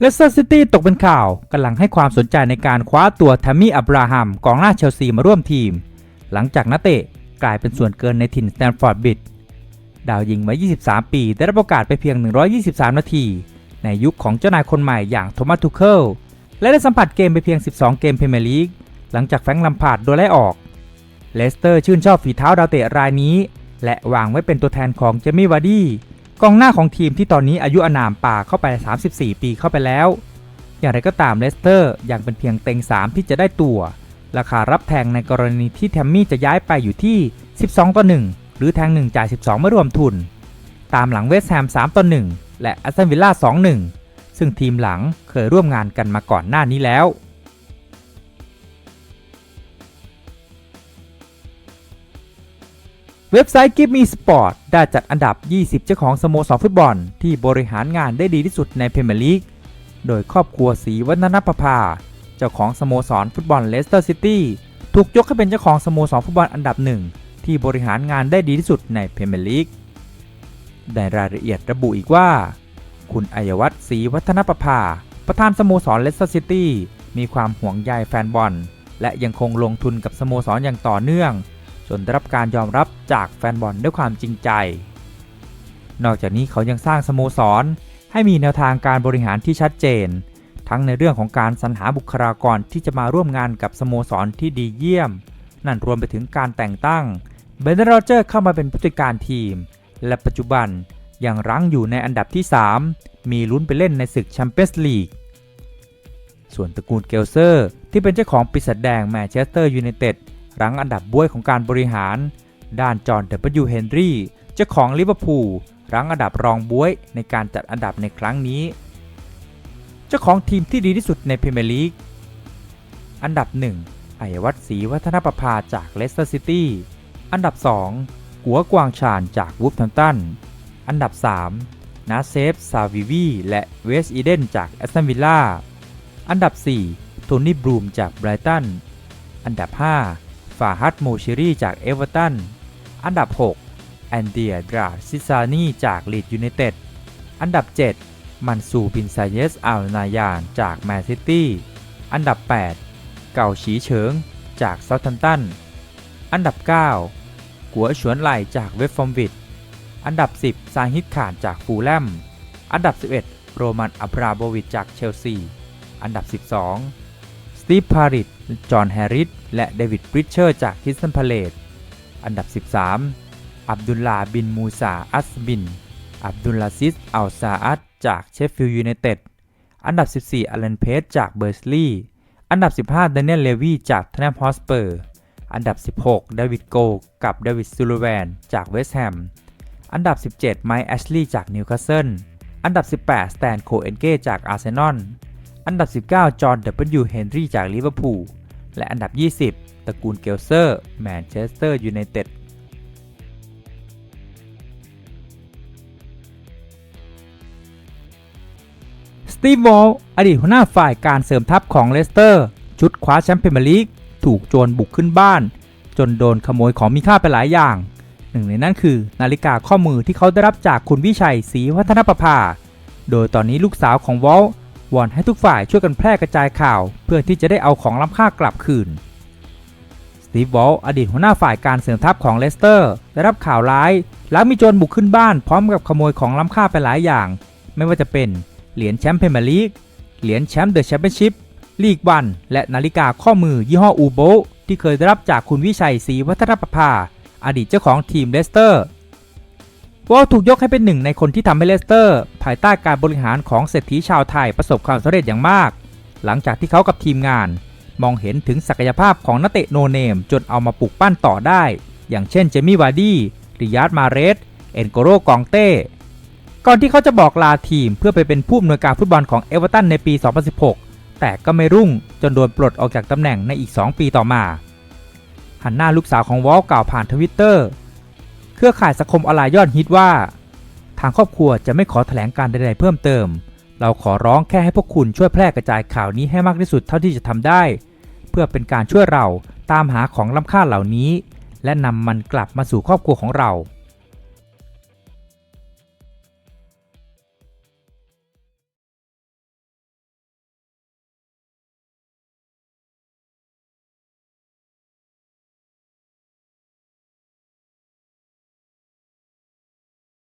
เลสเตอร์ซิตี้ตกเป็นข่าวกำลังให้ความสนใจในการคว้าตัวแทมมี่อับราฮัมกองหน้าเชลซีมาร่วมทีม หลังจากนักเตะกลายเป็นส่วนเกินในถิ่นสแตนฟอร์ดบิดดาวยิงวัย 23 ปี ได้รับโอกาสไปเพียง 123 นาที ในยุคของเจ้านายคนใหม่อย่างโทมัสทูเคิลและได้สัมผัสเกมไปเพียง 12 เกมพรีเมียร์ลีก หลังจากแฟงลัมพาร์ดโดนไล่ออก เลสเตอร์ชื่นชอบฝีเท้าดาวเตะรายนี้ และวางไว้เป็นตัวแทนของเจมี่วาร์ดี้ กองหน้าของทีมที่ตอนนี้อายุอานามป่าเข้าไป 34 ปีเข้าไปแล้ว อย่างไรก็ตามเลสเตอร์ยังเป็นเพียงเต็ง 3 ที่จะได้ตัว ราคารับแทงในกรณีที่แทมมี่จะย้ายไปอยู่ที่ 12 ต่อ 1 หรือแทง 1 จ่าย 12 ไม่รวมทุน ตามหลังเวสต์แฮม 3 ต่อ 1 และอัสตันวิลล่า 2 1 ซึ่งทีมหลังเคยร่วมงานกันมาก่อนหน้านี้แล้ว เว็บไซต์ Give Me Sport ได้จัดอันดับ 20 เจ้าของสโมสรฟุตบอล ที่บริหารงานได้ดีที่สุดในพรีเมียร์ลีก โดยครอบครัวศรีวัฒนประภา เจ้าของสโมสรฟุตบอลเลสเตอร์ซิตี้ถูกยกให้เป็นเจ้าของสโมสรฟุตบอลอันดับหนึ่งที่บริหารงานได้ดีที่สุดในพรีเมียร์ลีก ในรายละเอียดระบุอีกว่า คุณอัยวัฒน์ศรีวัฒนประภา ประธานสโมสรเลสเตอร์ซิตี้มีความห่วงใยแฟนบอล และยังคงลงทุนกับสโมสรอย่างต่อเนื่อง จนได้รับการยอมรับจากแฟนบอลด้วยความจริงใจ นอกจากนี้เขายังสร้างสโมสร ให้มีแนวทางการบริหารที่ชัดเจน ทั้งในเรื่องของการสรรหาบุคลากรที่จะมาร่วมงานกับสโมสรที่ดีเยี่ยม นั่นรวมไปถึงการแต่งตั้งเบนเดอร์โรเจอร์เข้ามาเป็นผู้จัดการทีม และปัจจุบันยังรั้งอยู่ในอันดับที่ 3 มีลุ้นไปเล่นในศึกแชมเปี้ยนส์ลีกส่วนตระกูลเกลเซอร์ ที่เป็นเจ้าของปีศาจแดงแมนเชสเตอร์ยูไนเต็ด รั้งอันดับบ้วยของการบริหาร ด้านจอห์นเดบยูเฮนรี่เจ้าของลิเวอร์พูลรั้งอันดับรองบ้วยในการจัดอันดับในครั้งนี้ เจ้าของทีมที่ดีที่สุดในพรีเมียร์ลีก อันดับ1อัยวัฒน์ศรีวัฒนประภาจากเลสเตอร์ซิตี้ อันดับ 2 กัวกวางชานจากวูฟแฮมตัน อันดับ 3 นาเซฟ ซาวิวี และเวสต์อีเดนจากแอสตันวิลล่า อันดับ 4 โทนี่บรูมจากไบรตัน อันดับ 5 ฟาฮัดโมชิรีจากเอเวอร์ตัน อันดับ 6 แอนเดียดราซิซานีจากลีดยูไนเต็ด อันดับ 7 มันซูบินไซเยสอัลนายานจากแมนซิตี้ อันดับ 8 เก่าฉีเฉิงจากเซาท์แฮมตัน อันดับ 9 กัวฉวนไหลจากเวฟฟอร์มวิด อันดับ 10 ซาฮิตขานจากฟูลแลม อันดับ 11 โรมันอับราโบวิชจากเชลซี อันดับ 12 สตีฟพาริต จอห์นแฮร์ริส และเดวิดบริชเชอร์จากคิสตันพาเลตอันดับ 13 อับดุลลาบินมูซาอัสบิน อับดุลลาซิสอัลซาอัดจากเชฟฟิลด์ยูไนเต็ด อันดับ 14อเลนเพสจากเบอร์สลีย์อันดับ 15ดานิเอลเลวีจากท t นมฮอสเปอร์ อันดับ 16 เดวิดโกกับเดวิดซูลูแวนจากเวสต์แฮม อันดับ 17 ไมค์แอชลีย์จากนิวคาสเซิล อันดับ 18 สแตนโคเอนเก้จากอาร์เซนอล อันดับ 19 จอห์นดับเบิลยูเฮนรี่จากลิเวอร์พูล และอันดับ 20 ตระกูลเกลเซอร์แมนเชสเตอร์ยูไนเต็ดสตีฟวอลอดีตหัวหน้าฝ่ายการเสริมทัพของเลสเตอร์ ชุดคว้าแชมป์พรีเมียร์ลีก ถูกโจรบุกขึ้นบ้าน จนโดนขโมยของมีค่าไปหลายอย่าง หนึ่งในนั้นคือนาฬิกาข้อมือที่เขาได้รับจากคุณวิชัยศรีวัฒนประภา โดยตอนนี้ลูกสาวของวอล วอนให้ทุกฝ่ายช่วยกันแพร่กระจายข่าว เพื่อที่จะได้เอาของล้ำค่ากลับคืน สตีฟวอลอดีตหัวหน้าฝ่ายการเสริมทัพของเลสเตอร์ ได้รับข่าวร้าย หลังมีโจรบุกขึ้นบ้านพร้อมกับขโมยของล้ำค่าไปหลายอย่าง ไม่ว่าจะเป็นเหรียญแชมป์พรีเมียร์ลีก เหรียญแชมป์เดอะแชมเปี้ยนชิพ ลีกวัน และนาฬิกาข้อมือยี่ห้ออูโบที่เคยได้รับจากคุณวิชัยศรีวัฒนประภา อดีตเจ้าของทีมเลสเตอร์ วอลถูกยกให้เป็นหนึ่งในคนที่ทำให้เลสเตอร์ ภายใต้การบริหารของเศรษฐีชาวไทยประสบความสำเร็จอย่างมาก หลังจากที่เขากับทีมงาน มองเห็นถึงศักยภาพของนักเตะโนเนม จนเอามาปลูกปั้นต่อได้ อย่างเช่นเจมี่วาร์ดี้ริยาร์ดมาเรสเอนโกโรกองเต้ก่อนที่เขาจะบอกลาทีมเพื่อไปเป็นผู้อำนวยการฟุตบอลของเอเวอร์ตันในปี 2016 แต่ก็ไม่รุ่งจนโดนปลดออกจากตำแหน่งในอีก 2 ปีต่อมา หันหน้าลูกสาวของวอลกล่าวผ่านทวิตเตอร์ เครือข่ายสังคมออนไลน์ยอดฮิตว่า ทางครอบครัวจะไม่ขอแถลงการใดๆเพิ่มเติม เราขอร้องแค่ให้พวกคุณช่วยแพร่กระจายข่าวนี้ให้มากที่สุดเท่าที่จะทำได้ เพื่อเป็นการช่วยเราตามหาของล้ำค่าเหล่านี้ และนำมันกลับมาสู่ครอบครัวของเรา